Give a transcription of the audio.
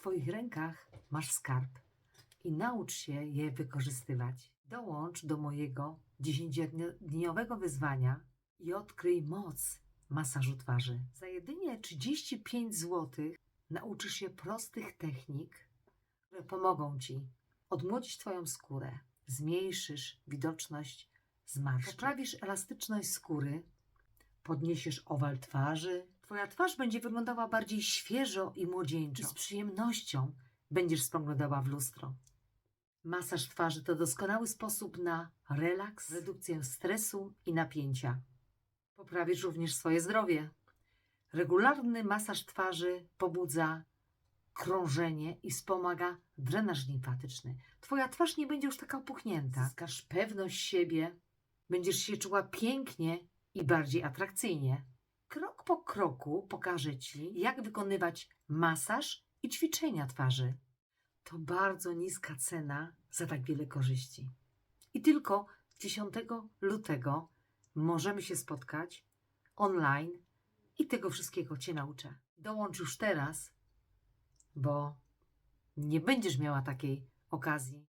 Twoich rękach masz skarb i naucz się je wykorzystywać. Dołącz do mojego 10-dniowego wyzwania i odkryj moc masażu twarzy. Za jedynie 35 zł nauczysz się prostych technik, które pomogą Ci odmłodzić Twoją skórę, zmniejszysz widoczność zmarszczek, poprawisz elastyczność skóry, podniesiesz owal twarzy. Twoja twarz będzie wyglądała bardziej świeżo i młodzieńczo. Z przyjemnością będziesz spoglądała w lustro. Masaż twarzy to doskonały sposób na relaks, redukcję stresu i napięcia. Poprawisz również swoje zdrowie. Regularny masaż twarzy pobudza krążenie i wspomaga drenaż limfatyczny. Twoja twarz nie będzie już taka opuchnięta. Zyskasz pewność siebie, będziesz się czuła pięknie i bardziej atrakcyjnie. Krok po kroku pokażę Ci, jak wykonywać masaż i ćwiczenia twarzy. To bardzo niska cena za tak wiele korzyści. I tylko 10 lutego możemy się spotkać online i tego wszystkiego Cię nauczę. Dołącz już teraz, bo nie będziesz miała takiej okazji.